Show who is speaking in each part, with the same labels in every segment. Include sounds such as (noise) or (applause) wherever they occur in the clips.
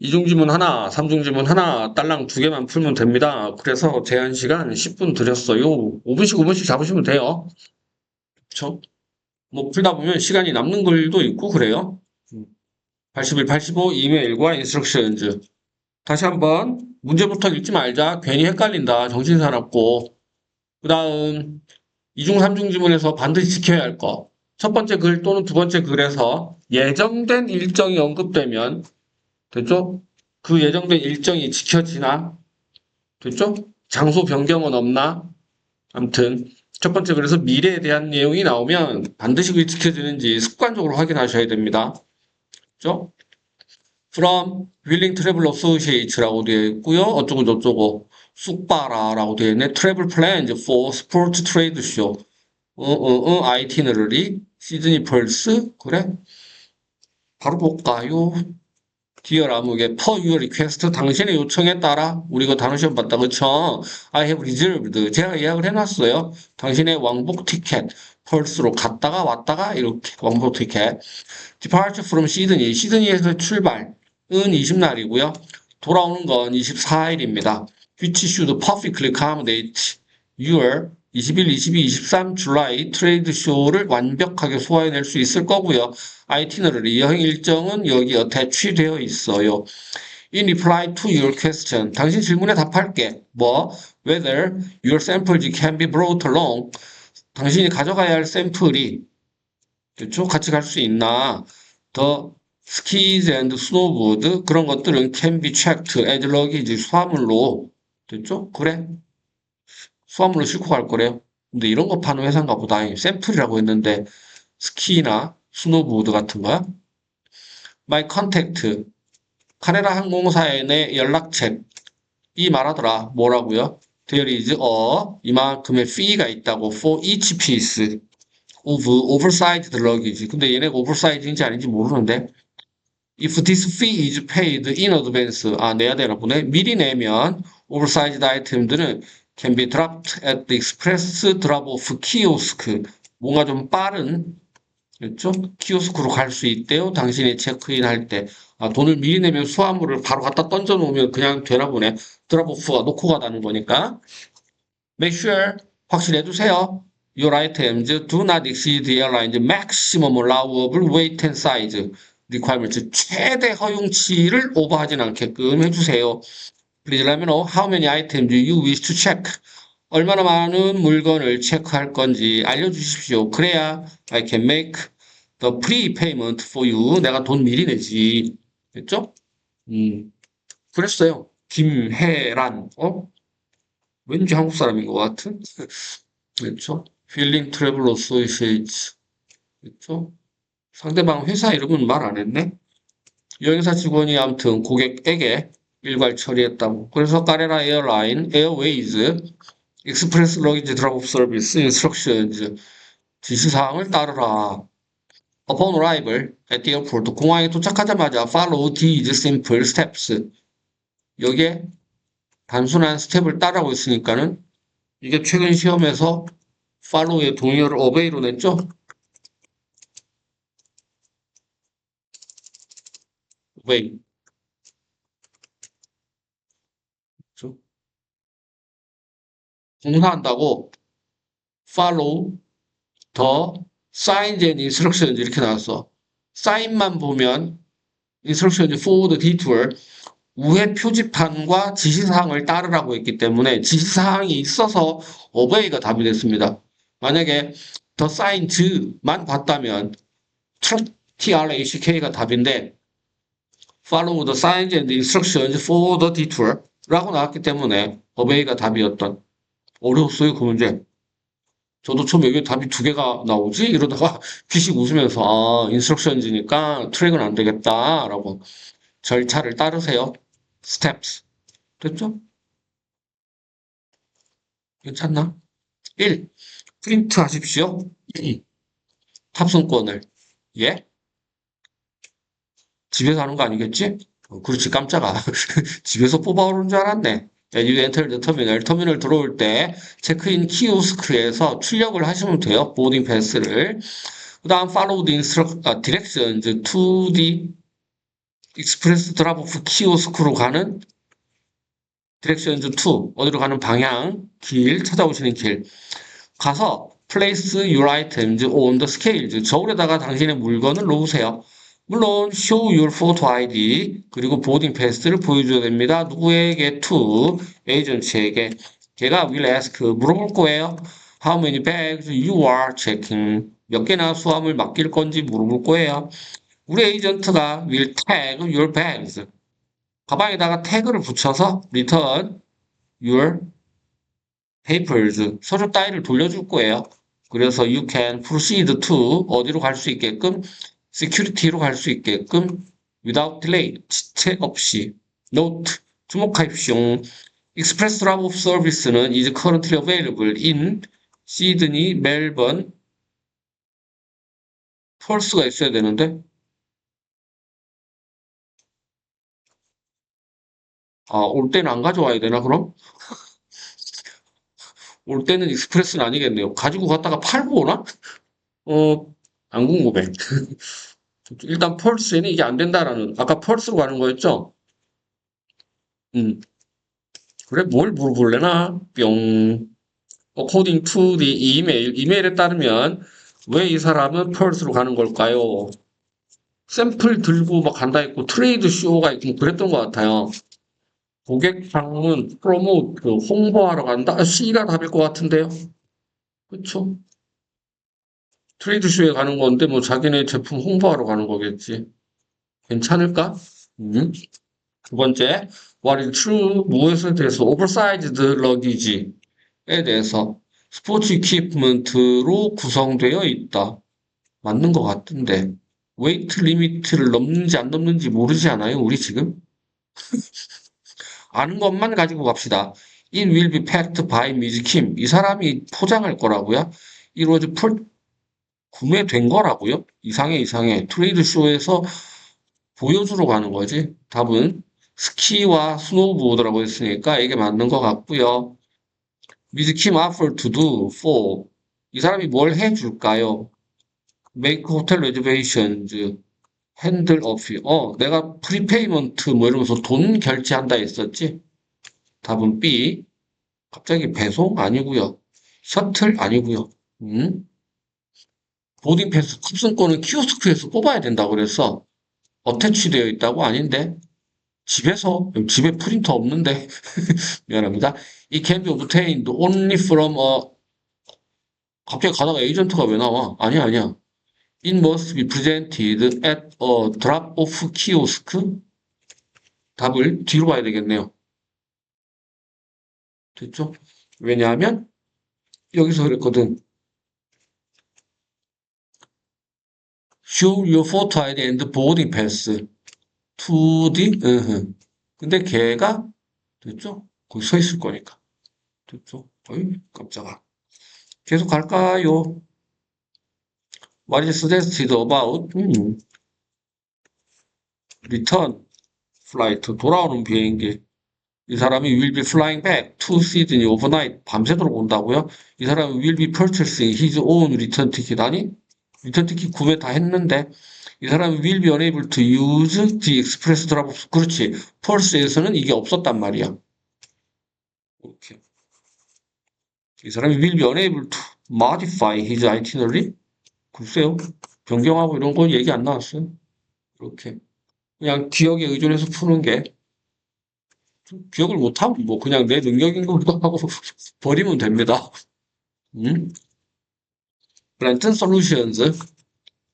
Speaker 1: 이중 지문 하나, 삼중 지문 하나, 딸랑 두 개만 풀면 됩니다. 그래서 제한 시간 10분 드렸어요. 5분씩 5분씩 잡으시면 돼요. 그쵸? 뭐 풀다 보면 시간이 남는 글도 있고 그래요. 81, 85 이메일과 인스트럭션즈. 다시 한번 문제부터 읽지 말자. 괜히 헷갈린다. 정신 사납고. 그 다음 이중 삼중 지문에서 반드시 지켜야 할 거. 첫 번째 글 또는 두 번째 글에서 예정된 일정이 언급되면 됐죠? 그 예정된 일정이 지켜지나? 됐죠? 장소 변경은 없나? 아무튼 첫 번째 그래서 미래에 대한 내용이 나오면 반드시 그게 지켜지는지 습관적으로 확인하셔야 됩니다. 그죠? From Willing Travel Associates라고 되어 있고요. 어쩌고 저쩌고 쑥바라라고 되어 있네. Travel Plans for Sport Trade Show. 어, 어, 어, itinerary, 시드니 펄스, 그래? 바로 볼까요? 디어 라무게 per your request 당신의 요청에 따라 우리 이거 단어 시험 봤다 그쵸? I have reserved 제가 예약을 해놨어요. 당신의 왕복 티켓 펄스로 갔다가 왔다가 이렇게 왕복 티켓 departure from Sydney 시드니에서 출발은 20날이고요. 돌아오는 건 24일입니다. which should perfectly accommodate your 21, 22, 23 줄라이 트레이드 쇼를 완벽하게 소화해낼 수 있을 거고요. 아이티너리 여행 일정은 여기에 대취되어 있어요. In reply to your question, 당신 질문에 답할게. 뭐? Whether your samples can be brought along. 당신이 가져가야 할 샘플이 그렇죠? 같이 갈 수 있나? The skis and snowboard 그런 것들은 can be checked as luggage 수화물로 됐죠? 그래? 수화물로 싣고 갈 거래요. 근데 이런 거 파는 회사인가 보다. 샘플이라고 했는데 스키나 스노보드 같은 거야? My contact 카네라 항공사의 내 연락책 이 말하더라. 뭐라고요? There is a 이만큼의 fee가 있다고 for each piece of oversized luggage. 근데 얘네가 oversize인지 아닌지 모르는데 If this fee is paid in advance 아 내야 되나 보네. 미리 내면 oversized 아이템들은 can be dropped at the express drop-off kiosk. 뭔가 좀 빠른, 그렇죠? 키오스크로 갈 수 있대요. 당신이 체크인 할 때. 아, 돈을 미리 내면 수화물을 바로 갖다 던져 놓으면 그냥 되나 보네. 드랍 오프가 놓고 가다는 거니까. Make sure 확실해 두세요. Your items do not exceed the airline's maximum allowable weight and size requirements. 최대 허용치를 오버하진 않게끔 해주세요. Please let me know how many items you wish to check. 얼마나 많은 물건을 체크할 건지 알려주십시오. 그래야 I can make the pre-payment for you. 내가 돈 미리 내지. 됐죠? 음, 그랬어요. 김혜란, 어? 왠지 한국 사람인 것 같은? 그렇죠? Feeling Travel Associates. 그렇죠? 상대방 회사 이름은 말 안 했네? 여행사 직원이 아무튼 고객에게 일괄 처리했다고. 그래서 까레라 에어라인, 에어웨이즈, 익스프레스 러기지 드랍업 서비스, 인스트럭션즈 지시사항을 따르라. Upon arrival at the airport, 공항에 도착하자마자 follow these simple steps. 여기에 단순한 스텝을 따라하고 있으니까는 이게 최근 시험에서 follow의 동의어를 obey로 냈죠? obey. 그렇죠? 공사한다고 follow the signs and instructions 이렇게 나왔어. 사인만 보면 instructions for the detour 우회 표지판과 지시사항을 따르라고 했기 때문에 지시사항이 있어서 obey가 답이 됐습니다. 만약에 the signs만 봤다면 TRACK가 답인데 follow the signs and instructions for the detour 라고 나왔기 때문에 obey가 답이었던 어려웠어요 그 문제 저도 처음 여기 답이 두 개가 나오지 이러다가 (laughs) 피식 웃으면서 아 인스트럭션즈니까 트랙은 안 되겠다 라고 절차를 따르세요 steps 됐죠? 괜찮나? 1. 프린트 하십시오 (clears throat) 탑승권을 예? 집에서 하는 거 아니겠지? 어, 그렇지 깜짝아 (laughs) 집에서 뽑아오는 줄 알았네 You enter the terminal 터미널 들어올 때 체크인 키오스크에서 출력을 하시면 돼요 보딩 패스를 그 다음 follow the instruct, 아, directions to the 익스프레스 드랍오프 키오스크로 가는 디렉션즈 2 어디로 가는 방향 길 찾아오시는 길 가서 place your items on the scales 저울에다가 당신의 물건을 놓으세요. 물론 show your photo ID 그리고 보딩 패스를 보여줘야 됩니다. 누구에게 to 에이전트에게 걔가 will ask 물어볼 거예요. How many bags you are checking 몇 개나 수함을 맡길 건지 물어볼 거예요. 우리 에이전트가 will tag your bags 가방에다가 태그를 붙여서 return your papers 서류 따위를 돌려줄 거예요. 그래서 you can proceed to 어디로 갈 수 있게끔 security로 갈 수 있게끔 without delay 지체 없이 note 주목하십시오. express drop off service는 is currently available in 시드니, 멜번, 펄스가 있어야 되는데 아, 올 때는 안 가져와야 되나, 그럼? 올 때는 익스프레스는 아니겠네요. 가지고 갔다가 팔고 오나? 어, 안 궁금해. (laughs) 일단 펄스에는 이게 안 된다라는, 아까 펄스로 가는 거였죠? 음. 그래, 뭘 물어볼래나? 뿅. According to the email, 이메일에 따르면 왜 이 사람은 펄스로 가는 걸까요? 샘플 들고 막 간다 했고, 트레이드 쇼가 있고, 그랬던 것 같아요. 고객 방문, 프로모트, 홍보하러 간다? C가 답일 것 같은데요. 그쵸? 트레이드 쇼에 가는 건데, 뭐, 자기네 제품 홍보하러 가는 거겠지. 괜찮을까? 음. 두 번째, what is true? 무엇에 대해서 oversized luggage에 대해서 스포츠 이퀴프먼트로 구성되어 있다. 맞는 것 같은데, 웨이트 리미트를 넘는지 안 넘는지 모르지 않아요? 우리 지금? (laughs) 아는 것만 가지고 갑시다. It will be packed by Ms. Kim. 이 사람이 포장할 거라고요? It was pur- 구매된 거라고요? 이상해, 이상해. 트레이드 쇼에서 보여주러 가는 거지. 답은 스키와 스노우보드라고 했으니까 이게 맞는 것 같고요. Ms. Kim offered to do for. 이 사람이 뭘 해줄까요? Make hotel reservations. 핸들 어피. 어, 내가 프리페이먼트 뭐 이러면서 돈 결제한다 했었지? 답은 B. 갑자기 배송 아니고요. 셔틀 아니고요. 음? 보딩 패스 급승권은 키오스크에서 뽑아야 된다고 그랬어. 어태치 되어 있다고 아닌데. 집에서 집에 프린터 없는데 (laughs) 미안합니다. 이 can be obtained only from a 갑자기 가다가 에이전트가 왜 나와? 아니야 아니야. It must be presented at a drop-off kiosk. 답을 뒤로 봐야 되겠네요. 됐죠? 왜냐하면 여기서 그랬거든. Show your photo ID and boarding pass to the. 으흠. 근데 걔가 됐죠? 거기 서 있을 거니까. 됐죠? 어이 깜짝아. 계속 갈까요? What is suggested about 음. return flight 돌아오는 비행기 이 사람이 will be flying back to Sydney overnight 밤새도록 온다고요? 이 사람이 will be purchasing his own return ticket 아니? 티켓 구매 다 했는데 이 사람이 will be unable to use the express drop 그렇지 펄스에서는 이게 없었단 말이야 이렇게 이 사람이 will be unable to modify his itinerary 글쎄요. 변경하고 이런 건 얘기 안 나왔어요. 이렇게. 그냥 기억에 의존해서 푸는 게, 기억을 못하고, 뭐, 그냥 내 능력인 걸로 하고 (laughs) 버리면 됩니다. 음? 브랜튼 솔루션즈,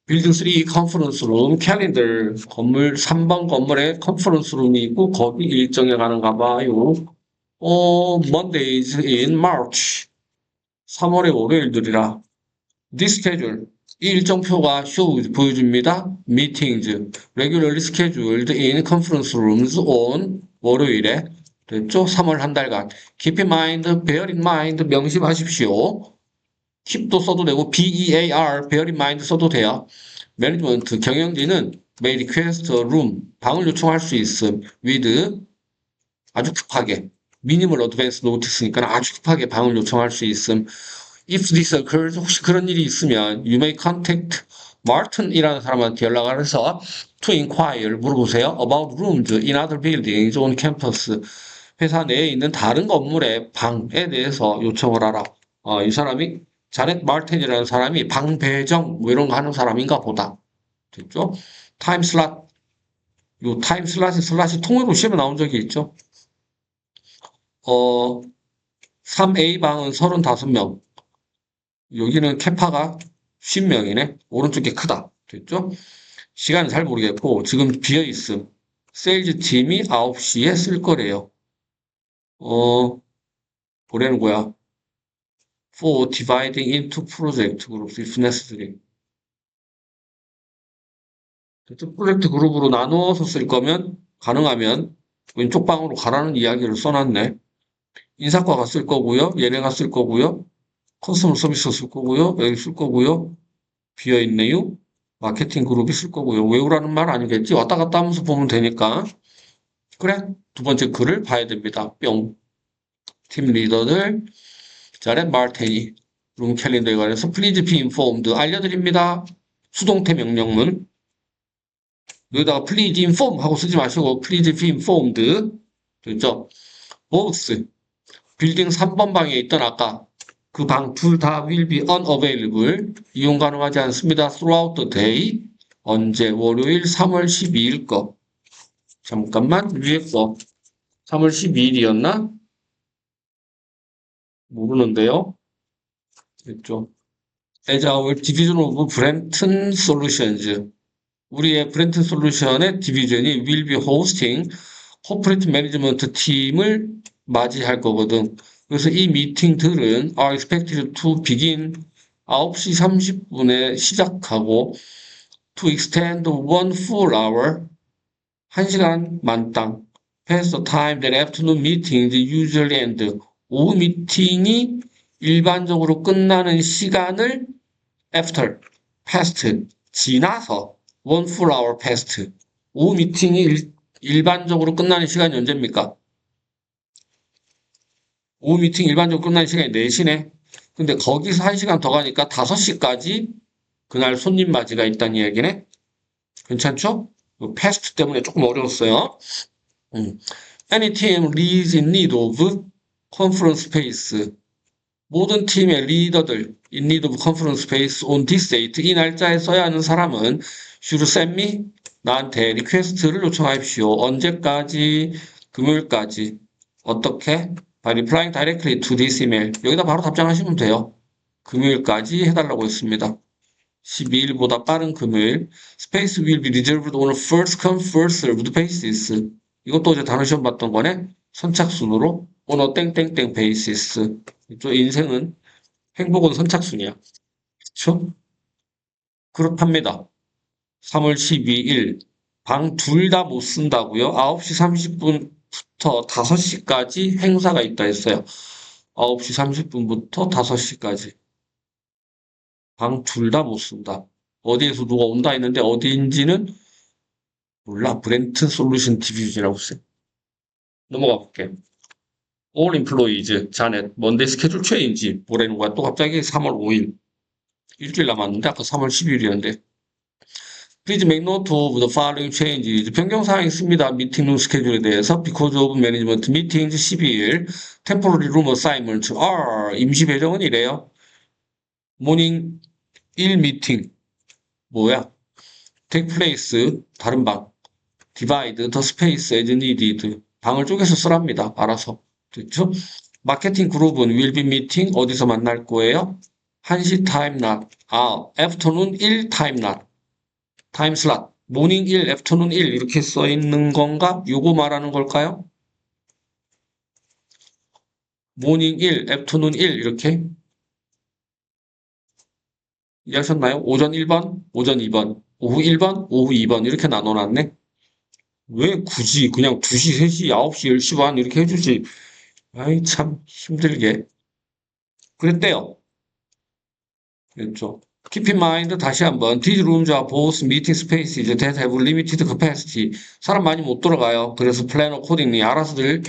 Speaker 1: 빌딩 3 컨퍼런스 룸, 캘린더, 건물, 3번 건물에 컨퍼런스 룸이 있고, 거기 일정에 가는가 봐요. 어, Mondays in March. 3월의 월요일들이라. This schedule. 이 일정표가 쇼 보여줍니다. Meetings, regularly scheduled in conference rooms on 월요일에 됐죠? 3월 한 달간. Keep in mind, bear in mind, 명심하십시오. Keep도 써도 되고 bear, bear in 써도 돼요. 매니지먼트, 경영진은 request a room, 방을 요청할 수 있음. with 아주 급하게 minimal advance notice니까 아주 급하게 방을 요청할 수 있음. If this occurs, 혹시 그런 일이 있으면, you may contact 마틴이라는 사람한테 연락을 해서 to inquire 물어보세요. about rooms in other buildings on campus. 회사 내에 있는 다른 건물의 방에 대해서 요청을 하라. 어, 이 사람이 자넷 마틴이라는 사람이 방 배정 뭐 이런 거 하는 사람인가 보다. 됐죠? 타임 슬롯 요 타임 슬롯이 슬롯이 통으로 시험에 나온 적이 있죠. 어 3A 방은 35명. 여기는 캐파가 50명이네. 오른쪽이 크다. 됐죠? 시간은 잘 모르겠고 지금 비어 있음. 세일즈 팀이 9시에 쓸 거래요. 어 뭐라는 거야? For dividing into project groups if necessary. 프로젝트 그룹으로 나누어서 쓸 거면 가능하면 왼쪽 방으로 가라는 이야기를 써놨네. 인사과가 쓸 거고요. 얘네가 쓸 거고요. 커스터머 서비스가 쓸 거고요. 여기 쓸 거고요. 비어있네요. 마케팅 그룹이 쓸 거고요. 외우라는 말 아니겠지? 왔다 갔다 하면서 보면 되니까. 그래. 두 번째 글을 봐야 됩니다. 뿅. 팀 리더들. 자렛 마르테니. 룸 캘린더에 관해서 please be informed. 알려드립니다. 수동태 명령문. 여기다가 please inform 하고 쓰지 마시고 please be informed. 됐죠? both. 빌딩 3번 방에 있던 아까 그 방 둘 다 will be unavailable. 이용 가능하지 않습니다. throughout the day. 언제? 월요일 3월 12일 거. 잠깐만, 위에 거. 3월 12일이었나? 모르는데요. 됐죠. As our division of Brenton Solutions. 우리의 브렌튼 솔루션의 디비전이 will be hosting corporate management 팀을 맞이할 거거든. 그래서 이 미팅들은 are expected to begin 9시 30분에 시작하고 to extend one full hour 1시간 만땅 past the time that afternoon meetings usually end 오후 미팅이 일반적으로 끝나는 시간을 after, past, 지나서 one full hour past 오후 미팅이 일, 일반적으로 끝나는 시간이 언제입니까? 오후 미팅 일반적으로 끝나는 시간이 4시네. 근데 거기서 1시간 더 가니까 5시까지 그날 손님 맞이가 있다는 이야기네. 괜찮죠? 패스트 때문에 조금 어려웠어요. 음. Any team leads in need of conference space. 모든 팀의 리더들 in need of conference space on this date 이 날짜에 써야 하는 사람은 should send me 나한테 리퀘스트를 요청하십시오. 언제까지? 금요일까지. 어떻게? by replying directly to this email. 여기다 바로 답장하시면 돼요. 금요일까지 해달라고 했습니다. 12일보다 빠른 금요일. Space will be reserved on first come first served basis. 이것도 어제 단어 시험 봤던 거네. 선착순으로 a 땡땡땡 basis. 저 인생은 행복은 선착순이야. 그렇죠? 그렇답니다. 3월 12일 방 둘 다 못 쓴다고요? 9시 30분부터 5시까지 행사가 있다 했어요. 9시 30분부터 5시까지. 방 둘 다 못 쓴다. 어디에서 누가 온다 했는데 어디인지는 몰라. 브렌튼 솔루션 디비전이라고 써요. 넘어가 볼게. All employees, 자넷, 먼데이 스케줄 체인지, 뭐라는 거야? 또 갑자기 3월 5일. 일주일 남았는데, 아까 3월 10일이었는데. Please make note of the following changes. 변경사항이 있습니다. 미팅룸 스케줄에 대해서. Because of management meetings 12일. Temporary room assignment are. 임시 배정은 이래요. 모닝 1 미팅. 뭐야? Take place. 다른 방. Divide the space as needed. 방을 쪼개서 쓰랍니다. 알아서. 됐죠? 마케팅 그룹은 will be meeting. 어디서 만날 거예요? 1시 time not. 아, afternoon 1 time not. 타임 슬롯, 모닝 1, 애프터눈 1 이렇게 써 있는 건가? 요거 말하는 걸까요? 모닝 1, 애프터눈 1 이렇게 이해하셨나요? 오전 1번, 오전 2번, 오후 1번, 오후 2번 이렇게 나눠놨네. 왜 굳이 그냥 2시, 3시, 9시, 10시 반 이렇게 해주지? 아이 참 힘들게. 그랬대요. 그랬죠. Keep in mind 다시 한번 these rooms are both meeting spaces that have limited capacity. 사람 많이 못 들어가요. 그래서 plan accordingly 알아서들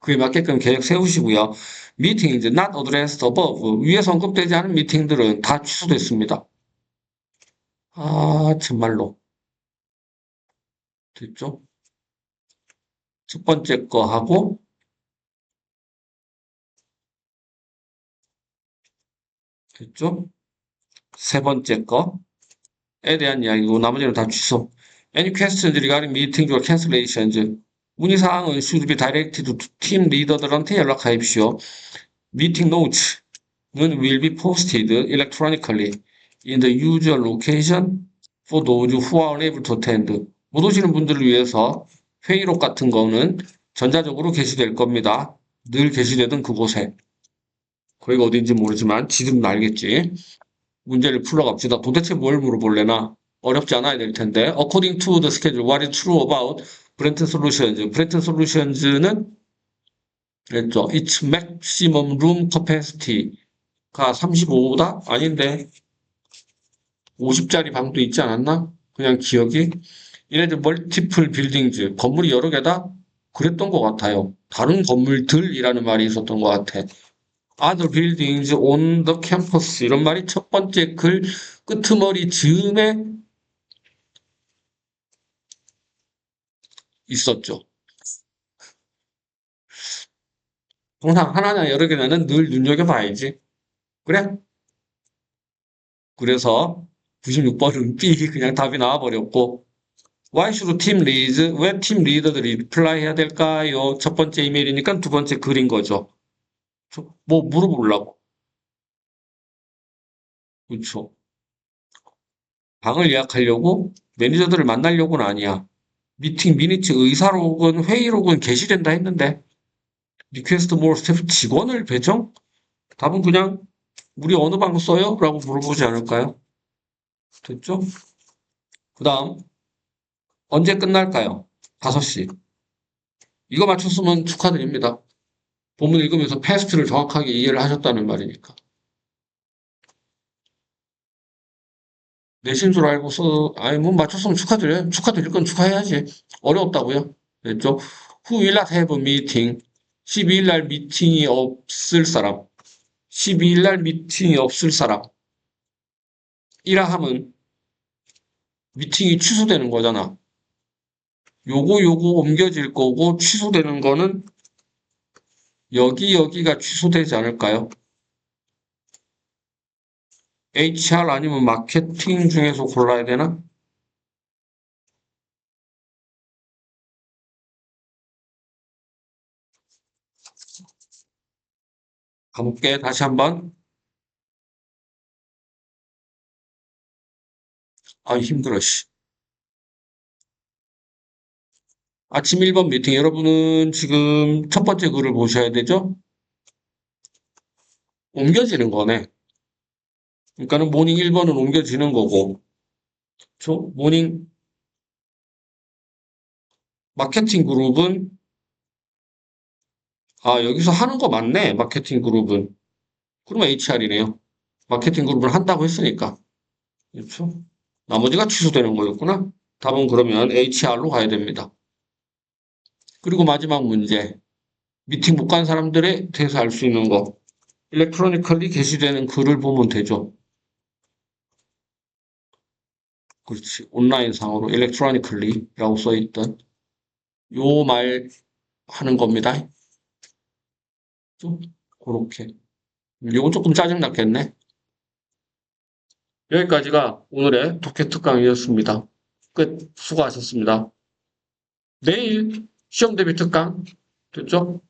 Speaker 1: 그에 맞게끔 계획 세우시고요. Meetings not addressed above 위에서 언급되지 않은 미팅들은 다 취소됐습니다. 아, 정말로. 됐죠? 첫 번째 거 하고, 됐죠? 세 번째 거에 대한 이야기고, 나머지는 다 취소. Any questions regarding meetings or cancellations? 문의사항은 should be directed to 팀 리더들한테 연락하십시오. Meeting notes는 will be posted electronically in the usual location for those who are unable to attend. 못 오시는 분들을 위해서 회의록 같은 거는 전자적으로 게시될 겁니다. 늘 게시되던 그곳에. 거기가 어딘지 모르지만 지금은 알겠지. 문제를 풀어갑시다. 도대체 뭘 물어볼래나? 어렵지 않아야 될 텐데. According to the schedule, what is true about Brenton Solutions? Brenton Solutions는 그랬죠. Its maximum room capacity가 35다? 아닌데. 50짜리 방도 있지 않았나? 그냥 기억이. 얘네들 멀티플 빌딩즈, 건물이 여러 개다? 그랬던 것 같아요. 다른 건물들이라는 말이 있었던 것 같아. Other buildings on the campus 이런 말이 첫 번째 글 끄트머리 즈음에 있었죠. 항상 하나나 여러 개는 늘 눈여겨봐야지. 그래? 그래서 96번은 B 그냥 답이 나와버렸고 Why should team leads? 왜 팀 리더들이 리플라이 해야 될까요? 첫 번째 이메일이니까 두 번째 글인 거죠. 저- 뭐 물어보려고. 그렇죠. 방을 예약하려고 매니저들을 만나려고는 아니야. 미팅 미니츠 의사록은 회의록은 게시된다 했는데 리퀘스트 모어 스태프 직원을 배정? 답은 그냥 우리 어느 방 써요? 라고 물어보지 않을까요? 됐죠? 그 다음 언제 끝날까요? 5시. 이거 맞췄으면 축하드립니다. 본문 읽으면서 패스트를 정확하게 이해를 하셨다는 말이니까. 내신 줄 알고 써, 아니, 뭐 맞췄으면 축하드려요. 축하드릴 건 축하해야지. 어려웠다고요? 됐죠? Who will not have a meeting? 12일 날 미팅이 없을 사람. 12일 날 미팅이 없을 사람. 이라 함은 미팅이 취소되는 거잖아. 요거 요거 옮겨질 거고 취소되는 거는 여기 여기가 취소되지 않을까요? HR 아니면 마케팅 중에서 골라야 되나? 가볼게 다시 한번 아 힘들어 씨 아침 1번 미팅. 여러분은 지금 첫 번째 글을 보셔야 되죠? 옮겨지는 거네. 그러니까는 모닝 1번은 옮겨지는 거고. 저 모닝 마케팅 그룹은 아 여기서 하는 거 맞네 마케팅 그룹은. 그러면 HR이네요. 마케팅 그룹을 한다고 했으니까. 그렇죠 나머지가 취소되는 거였구나. 답은 그러면 HR로 가야 됩니다 그리고 마지막 문제 미팅 못 간 사람들에 대해서 알 수 있는 거 일렉트로니컬리 게시되는 글을 보면 되죠 그렇지. 온라인 상으로 electronically라고 써있던 요 말 하는 겁니다. 좀 그렇게. 요건 조금 짜증났겠네. 여기까지가 오늘의 독해 특강이었습니다. 끝. 수고하셨습니다. 내일 시험 대비 특강 됐죠?